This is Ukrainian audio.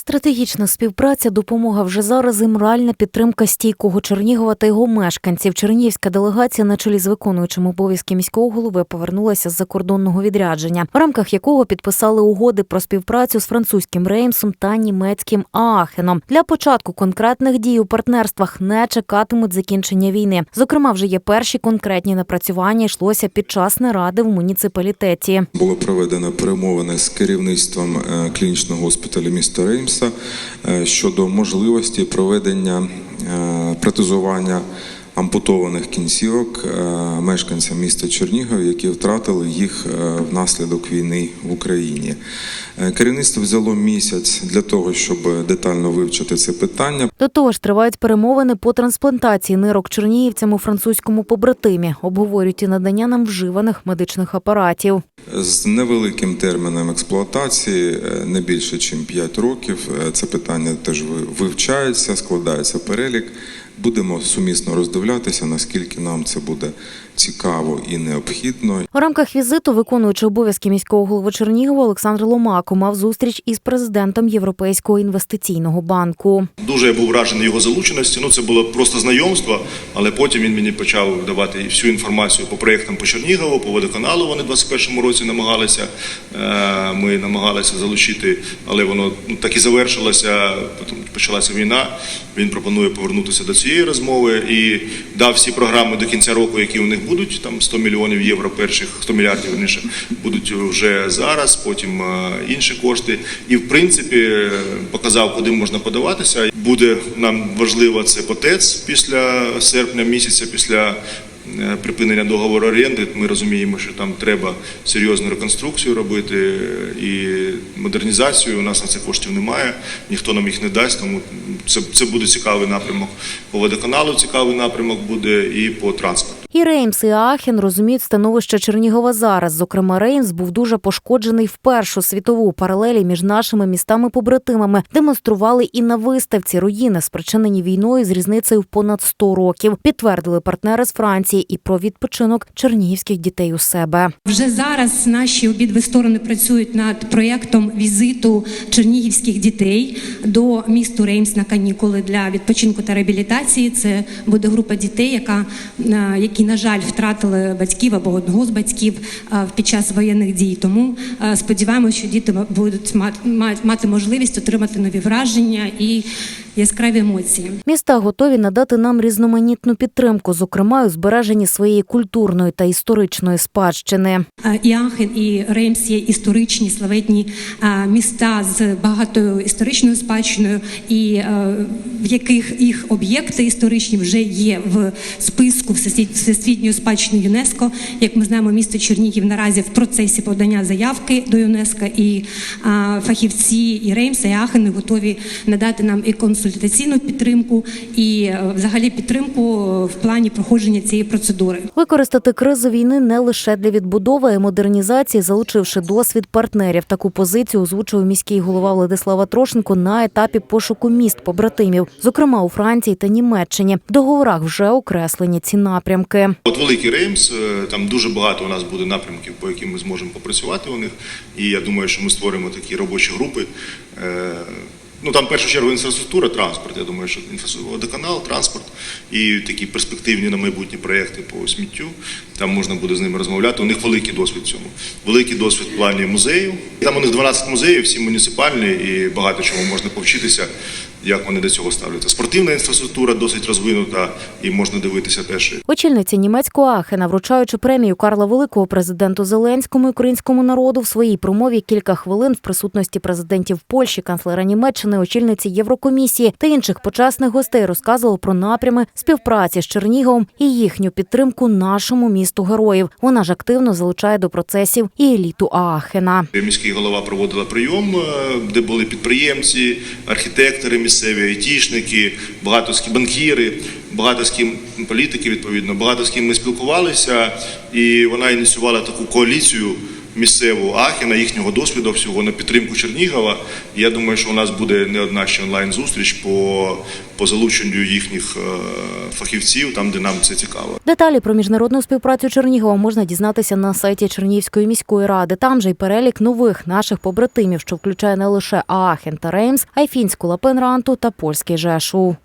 Стратегічна співпраця, допомога вже зараз і моральна підтримка стійкого Чернігова та його мешканців. Чернігівська делегація на чолі з виконуючим обов'язки міського голови повернулася з закордонного відрядження, в рамках якого підписали угоди про співпрацю з французьким Реймсом та німецьким Аахеном. Для початку конкретних дій у партнерствах не чекатимуть закінчення війни. Зокрема, вже є перші конкретні напрацювання. Йшлося під час наради в муніципалітеті. Було проведено перемовини з керівництвом е, клінічного госпіталю міста Реймса е, щодо можливості проведення е, протезування ампутованих кінцівок е, мешканцям міста Чернігів, які втратили їх е, внаслідок війни в Україні. Е, Керівництво взяло місяць для того, щоб детально вивчити це питання. До того ж, тривають перемовини по трансплантації нирок чернігівцям у французькому побратимі. Обговорюють і надання нам вживаних медичних апаратів. З невеликим терміном експлуатації, не більше, ніж 5 років. Це питання теж ви- вивчається, складається перелік. Будемо сумісно роздивлятися, наскільки нам це буде цікаво і необхідно. У рамках візиту виконуючий обов'язки міського голови Чернігова Олександр Ломако мав зустріч із президентом Європейського інвестиційного банку. Дуже я був вражений його залученості. Ну це було просто знайомство, але потім він мені почав давати всю інформацію по проєктам по Чернігову, по водоканалу. Вони в 21-му році намагалися. е, Ми намагалися залучити, але воно ну, так і завершилося. Потім почалася війна. Він пропонує повернутися до цієї розмови і дав всі програми до кінця року, які у них будуть. Там 100 мільйонів євро, перших 100 мільярдів верніше, будуть вже зараз. Потім інші кошти. І в принципі показав, куди можна подаватися. Буде нам важливо це потець після серпня місяця, після припинення договору оренди. Ми розуміємо, що там треба серйозну реконструкцію робити е, і модернізацію. У нас на це коштів немає, ніхто нам їх не дасть. Тому це, це буде цікавий напрямок. По водоканалу цікавий напрямок буде і по транспорту. І Реймс, і Аахен розуміють становище Чернігова зараз. Зокрема, Реймс був дуже пошкоджений в Першу світову паралелі між нашими містами-побратимами. Демонстрували і на виставці руїни, спричинені війною з різницею в понад 100 років. Підтвердили партнери з Франції і про відпочинок чернігівських дітей у себе. Вже зараз наші обидві сторони працюють над проєктом візиту чернігівських дітей до місту Реймс на канікули для відпочинку та реабілітації. Це буде група дітей, яка е, які, на жаль, втратили батьків або одного з батьків е, під час воєнних дій. Тому е, сподіваємося, що діти будуть мати- мати можливість отримати нові враження і яскраві емоції. Міста готові надати нам різноманітну підтримку, зокрема у збереженні своєї культурної та історичної спадщини. Е, І Ахен, і Реймс є історичні славетні міста з багатою історичною спадщиною, і в яких їх об'єкти історичні вже є в списку всесвітньої спадщини ЮНЕСКо. Як ми знаємо, місто Чернігів наразі в процесі подання заявки до ЮНЕСКо, і фахівці і Реймса, і Ахен готові надати нам і консультаційну підтримку, і е, взагалі підтримку в плані проходження цієї процедури. Використати кризу війни не лише для відбудови а й модернізації, залучивши досвід партнерів. Таку позицію озвучив міський голова Владислава Трошенко на етапі пошуку міст побратимів, зокрема у Франції та Німеччині. В договорах вже окреслені ці напрямки. От великий Реймс, е, там дуже багато у нас буде напрямків, по яким ми зможемо попрацювати у них. І я думаю, що ми створимо такі робочі групи. Ну там в першу чергу інфраструктура, транспорт. Я думаю, що водоканал, транспорт і такі перспективні на майбутні проекти по сміттю. Там можна буде з ними розмовляти. У них великий досвід в цьому. Великий досвід в плані музею. Там у них 12 музеїв, всі муніципальні, і багато чого можна повчитися, як вони до цього ставляться. Спортивна інфраструктура досить розвинута, і можна дивитися теж Очільниця німецького Ахена, вручаючи премію Карла Великого президенту Зеленському і українському народу в своїй промові кілька хвилин в присутності президентів Польщі, канцлера Німеччини, очільниці Єврокомісії та інших почесних гостей розказувала про напрями співпраці з Черніговом і їхню підтримку нашому місту героїв. Вона ж активно залучає до процесів і еліту Аахена. Міський голова проводила прийом, е, де були підприємці, архітектори місцеві, айтішники, багато з банкіри, багато з політики, відповідно, багато з ким ми спілкувалися, і вона ініціювала таку коаліцію місцеву Ахіна, їхнього досвіду всього на підтримку Чернігова. Я думаю, що у нас буде не одна ще онлайн зустріч по, по залученню їхніх е, фахівців, там де нам це цікаво. Деталі про міжнародну співпрацю Чернігова можна дізнатися на сайті Чернігівської міської ради. Там же й перелік нових наших побратимів, що включає не лише Аахен та Реймс, а й фінську Лапенранту та польський Жешу.